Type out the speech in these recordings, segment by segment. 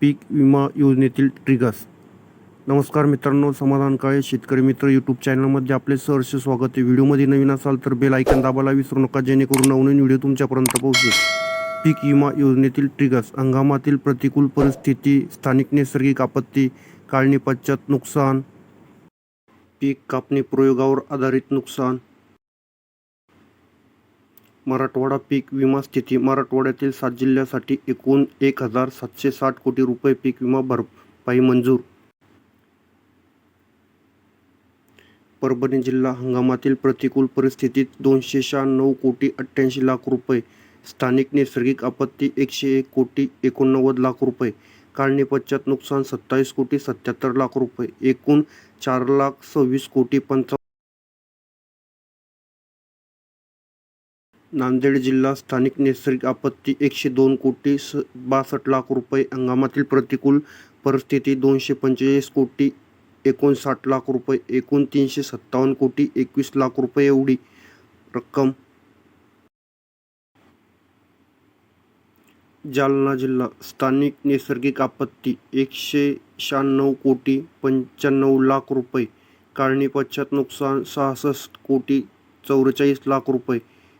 पीक विमा योजनेतील ट्रिगर्स नमस्कार मित्रांनो समाधान काळे शेतकरी मित्र यूट्यूब चॅनलमध्ये आपले सहर्ष स्वागत आहे. व्हिडिओमध्ये नवीन असाल तर बेल ऐकन दाबायला विसरू नका जेणेकरून नवनवीन व्हिडिओ तुमच्यापर्यंत पोहोचेल. पीक विमा योजनेतील ट्रिगर्स हंगामातील प्रतिकूल परिस्थिती स्थानिक नैसर्गिक आपत्ती काढणी पश्चात नुकसान पीक कापणी प्रयोगावर आधारित नुकसान मराठवाडा पीक विमा स्थिती मराठवाड्यातील सात जिल्ह्यासाठी एकूण एक हजार सातशे साठ कोटी रुपये पीक विमा भरपाई मंजूर. परभणी जिल्हा हंगामातील प्रतिकूल परिस्थितीत दोनशे शहाण्णव कोटी अठ्ठ्याऐंशी लाख रुपये स्थानिक नैसर्गिक आपत्ती एकशे एक कोटी एकोणनव्वद लाख रुपये काढणी पश्चात नुकसान सत्तावीस कोटी सत्याहत्तर लाख रुपये एकूण चार लाख सव्वीस कोटी पंचावन्न नांदेड जिल्हा स्थानिक नैसर्गिक आपत्ती एकशे दोन कोटी स बासष्ट लाख रुपये हंगामातील प्रतिकूल परिस्थिती दोनशे पंचेचाळीस कोटी एकोणसाठ लाख रुपये एकूण तीनशे सत्तावन्न कोटी एकवीस लाख रुपये एवढी रक्कम. जालना जिल्हा स्थानिक नैसर्गिक आपत्ती एकशे शहाण्णव कोटी पंच्याण्णव लाख रुपये. काढणी पश्चात नुकसान सहासष्ट कोटी चौवेचाळीस लाख रुपये.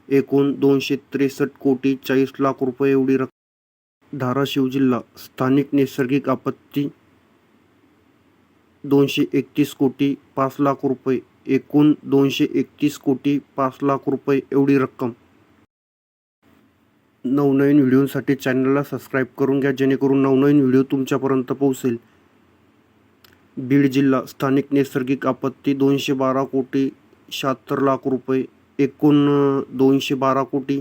एकूण दोनशे त्रेसष्ट कोटी चाळीस लाख रुपये एवढी रक्कम. धाराशिव जिल्हा स्थानिक नैसर्गिक आपत्ती. दोनशे एकतीस कोटी पाच लाख रुपये एकूण दोनशे एकतीस कोटी पाच लाख रुपये एवढी रक्कम. नवनवीन व्हिडिओसाठी चॅनलला सबस्क्राईब करून घ्या जेणेकरून नवनवीन व्हिडिओ तुमच्यापर्यंत पोहोचेल. बीड जिल्हा स्थानिक नैसर्गिक आपत्ती दोनशे बारा कोटी शहात्तर लाख रुपये एकूण दोनशे बारा कोटी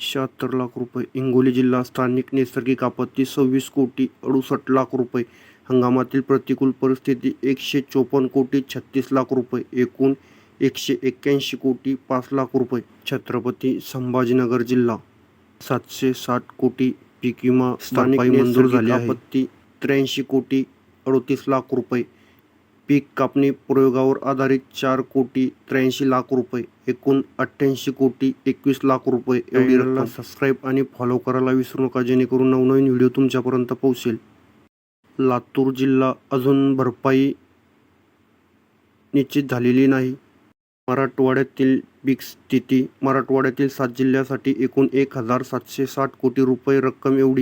शहात्तर लाख रुपये. हिंगोली जिल्हा स्थानिक नैसर्गिक आपत्ती सव्वीस कोटी अडुसष्ट लाख रुपये. हंगामातील प्रतिकूल परिस्थिती एकशे चोपन्न कोटी छत्तीस लाख रुपये. एकूण एकशे एक्क्याऐंशी कोटी पाच लाख रुपये. छत्रपती संभाजीनगर जिल्हा सातशे साठ कोटी पीक विमा. स्थानिक मंजूर झाली आपत्ती त्र्याऐंशी कोटी अडतीस लाख रुपये. पीक कापणी प्रयोगावर आधारित चार कोटी त्र्याऐंशी लाख रुपये एकूण अठ्ठ्याऐंशी कोटी एकवीस लाख रुपये एवढी रक्कम. सबस्क्राईब आणि फॉलो करायला विसरू नका जेणेकरून नवनवीन व्हिडिओ तुमच्यापर्यंत पोहोचेल. लातूर जिल्हा अजून भरपाई निश्चित झालेली नाही. मराठवाड्यातील पीक स्थिती मराठवाड्यातील सात जिल्ह्यासाठी एकूण एक हजार सातशे साठ कोटी रुपये रक्कम एवढी.